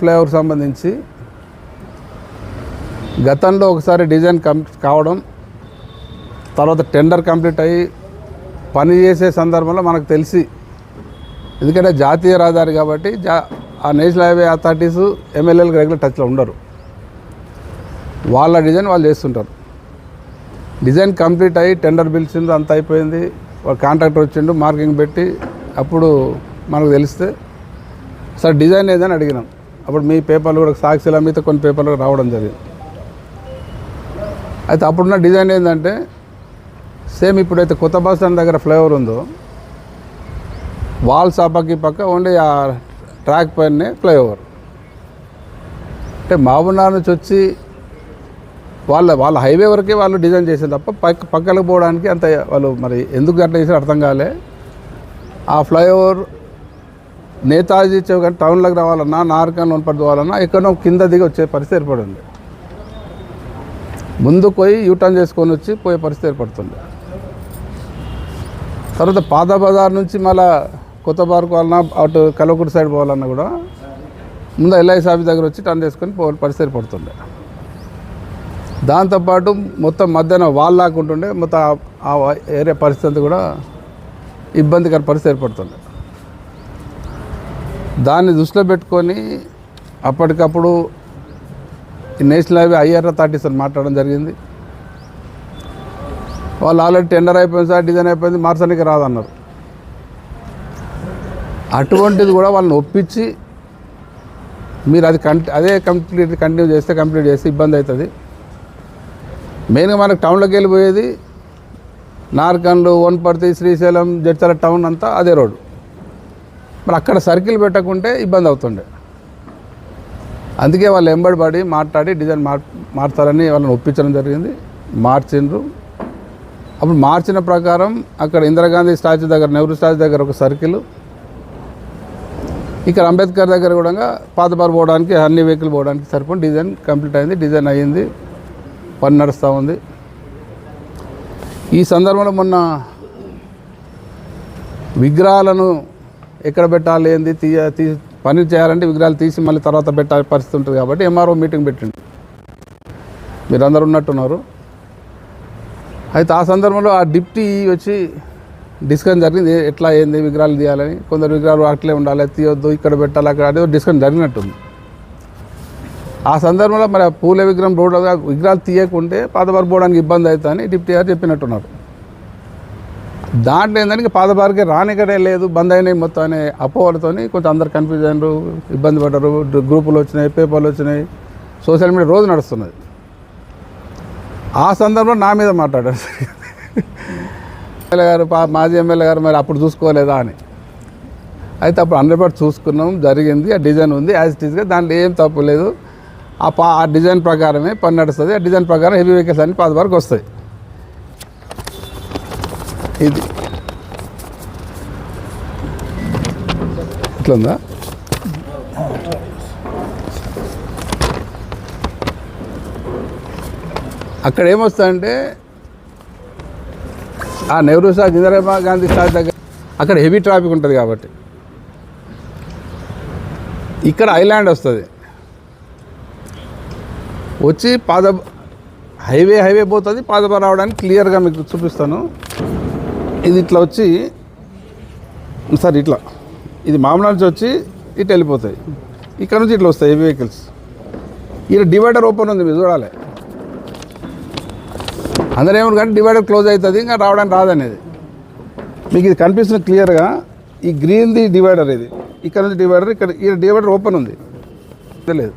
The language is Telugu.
ఫ్లేవర్ సంబంధించి గతంలో ఒకసారి డిజైన్ కంప్లీట్ కావడం తర్వాత టెండర్ కంప్లీట్ అయ్యి పని చేసే సందర్భంలో మనకు తెలిసి ఎందుకంటే జాతీయ రహదారి కాబట్టి జా ఆ నేషనల్ హైవే అథారిటీస్ ఎమ్మెల్యేలకు రెగ్యులర్ టచ్లో ఉండరు. వాళ్ళ డిజైన్ వాళ్ళు చేస్తుంటారు. డిజైన్ కంప్లీట్ అయ్యి టెండర్ పిలిచింది అంత అయిపోయింది. వాడు కాంట్రాక్టర్ వచ్చిండు మార్కింగ్ పెట్టి అప్పుడు మనకు తెలిస్తే సార్ డిజైన్ ఏదని అడిగినాం. అప్పుడు మీ పేపర్లు కూడా సాక్షిల మీద కొన్ని పేపర్లు రావడం జరిగింది. అయితే అప్పుడున్న డిజైన్ ఏంటంటే సేమ్ ఇప్పుడైతే కొత్త బస్ స్టాండ్ దగ్గర ఫ్లైఓవర్ ఉందో వాల్స్ ఆ పక్క ఈ పక్క ఓన్లీ ఆ ట్రాక్ పైనే ఫ్లైఓవర్. అంటే మహబూబ్నగర్ నుంచి వచ్చి వాళ్ళ వాళ్ళ హైవే వరకే వాళ్ళు డిజైన్ చేసారు తప్ప పక్క పక్కలకు పోవడానికి అంత వాళ్ళు మరి ఎందుకు అట్లా చేసారు అర్థం కాలే. ఆ ఫ్లైఓవర్ నేతాజీ చౌక్ టౌన్లోకి రావాలన్నా నార్కన్ లోన్పడి పోవాలన్నా ఎక్కడో కింద దిగి వచ్చే పరిస్థితి ఏర్పడింది. ముందుకు పోయి యూటర్న్ చేసుకొని వచ్చి పోయే పరిస్థితి ఏర్పడుతుంది. తర్వాత పాత బజార్ నుంచి మళ్ళా కొత్త బార్కు వాళ్ళన్నా అటు కలవకుడి సైడ్ పోవాలన్నా కూడా ముందు ఎల్ఐసి ఆఫీస్ దగ్గర వచ్చి టర్న్ చేసుకొని పోవాలి పరిస్థితి ఏర్పడుతుండే దాంతోపాటు మొత్తం మధ్యాహ్నం వాల్ లాక్కుంటుండే మొత్తం ఆ- ఆ ఏరియా పరిస్థితి కూడా ఇబ్బందికర పరిస్థితి ఏర్పడుతుంది. దాన్ని దృష్టిలో పెట్టుకొని అప్పటికప్పుడు నేషనల్ హైవే ఐఆర్ అథారిటీస్ అని మాట్లాడడం జరిగింది. వాళ్ళు ఆల్రెడీ టెండర్ అయిపోయింది సార్ డిజైన్ అయిపోయింది మార్చడానికి రాదన్నారు. అటువంటిది కూడా వాళ్ళని ఒప్పించి మీరు అది కంటి అదే కంప్లీట్ కంటిన్యూ చేస్తే కంప్లీట్ చేస్తే ఇబ్బంది అవుతుంది. మెయిన్గా మనకు టౌన్లోకి వెళ్ళిపోయేది నార్కన్లు వన్పర్తి శ్రీశైలం జడ్చల టౌన్ అంతా అదే రోడ్డు. మరి అక్కడ సర్కిల్ పెట్టకుంటే ఇబ్బంది అవుతుండే. అందుకే వాళ్ళు ఎంబడి పడి మాట్లాడి డిజైన్ మార్ మార్చాలని వాళ్ళని ఒప్పించడం జరిగింది. మార్చిండ్రు. అప్పుడు మార్చిన ప్రకారం అక్కడ ఇందిరాగాంధీ స్టాచ్యూ దగ్గర నెహ్రూ స్టాచ్యూ దగ్గర ఒక సర్కిల్. ఇక్కడ అంబేద్కర్ దగ్గర కూడా పాతబారు పోవడానికి అన్ని వెహికల్ పోవడానికి సరిపోయి డిజైన్ కంప్లీట్ అయింది డిజైన్ అయ్యింది పని నడుస్తూ ఉంది. ఈ సందర్భంలో మొన్న విగ్రహాలను ఎక్కడ పెట్టాలి ఏంది తీయ తీ పని చేయాలంటే విగ్రహాలు తీసి మళ్ళీ తర్వాత పెట్టాలి పరిస్థితి ఉంటుంది కాబట్టి ఎంఆర్ఓ మీటింగ్ పెట్టిండు. మీరందరూ ఉన్నట్టున్నారు. అయితే ఆ సందర్భంలో ఆ డిప్టీ వచ్చి డిస్కషన్ జరిగింది ఎట్లా ఏంది విగ్రహాలు తీయాలని. కొందరు విగ్రహాలు అట్లే ఉండాలి తీయొద్దు ఇక్కడ పెట్టాలి అక్కడ అదే డిస్కషన్ జరిగినట్టుంది. ఆ సందర్భంలో మరి పూల విగ్రహం రోడ్డు విగ్రహాలు తీయకుంటే పాతబారు పోవడానికి ఇబ్బంది అవుతుందని డిప్టీ గారు చెప్పినట్టున్నారు. దాంట్లో ఏంటంటే పాతబారికి రానికడే లేదు బంద్ అయినాయి మొత్తం అనే అపోహలతో కొంచెం అందరు కన్ఫ్యూజ్ అయినారు ఇబ్బంది పడ్డారు గ్రూపులు వచ్చినాయి పేపర్లు వచ్చినాయి సోషల్ మీడియా రోజు నడుస్తున్నది. ఆ సందర్భంలో నా మీద మాట్లాడారు. ఎమ్మెల్యే గారు పా- మాజీ ఎమ్మెల్యే గారు మరి అప్పుడు చూసుకోలేదా అని. అయితే అప్పుడు హండ్రెడ్ పర్సెంట్ చూసుకున్నాం జరిగింది ఆ డిజైన్ ఉంది యాజ్ ఇట్ ఈస్గా దాంట్లో ఏం తప్పు లేదు. ఆ పా ఆ డిజైన్ ప్రకారమే పని నడుస్తుంది ఆ డిజైన్ ప్రకారం హెవీ వెహికల్స్ అన్ని పాత వరకు వస్తాయి. ఇది. ఇట్లుందా? అక్కడ ఏమొస్తాయంటే ఆ నెహ్రూ సార్ ఇందిరా గాంధీ సార్ దగ్గర అక్కడ హెవీ ట్రాఫిక్ ఉంటుంది కాబట్టి. ఇక్కడ ఐలాండ్ వస్తుంది. వచ్చి పాద హైవే హైవే పోతుంది పాదప రావడానికి క్లియర్గా మీకు చూపిస్తాను. ఇది ఇట్లా వచ్చి సార్ ఇట్లా. ఇది మామూలు నుంచి వచ్చి ఇటు వెళ్ళిపోతాయి. ఇక్కడ నుంచి ఇట్లా వస్తాయి వెహికల్స్ ఇక్కడ డివైడర్ ఓపెన్ ఉంది మీరు చూడాలి. అందరూ ఏమన్నా కానీ డివైడర్ క్లోజ్ అవుతుంది ఇంకా రావడానికి రాదనేది. మీకు ఇది కనిపిస్తుంది క్లియర్గా ఈ గ్రీన్ది డివైడర్ ఇది. ఇక్కడ నుంచి డివైడర్ ఇక్కడ ఈ డివైడర్ ఓపెన్ ఉంది. తెలియదు.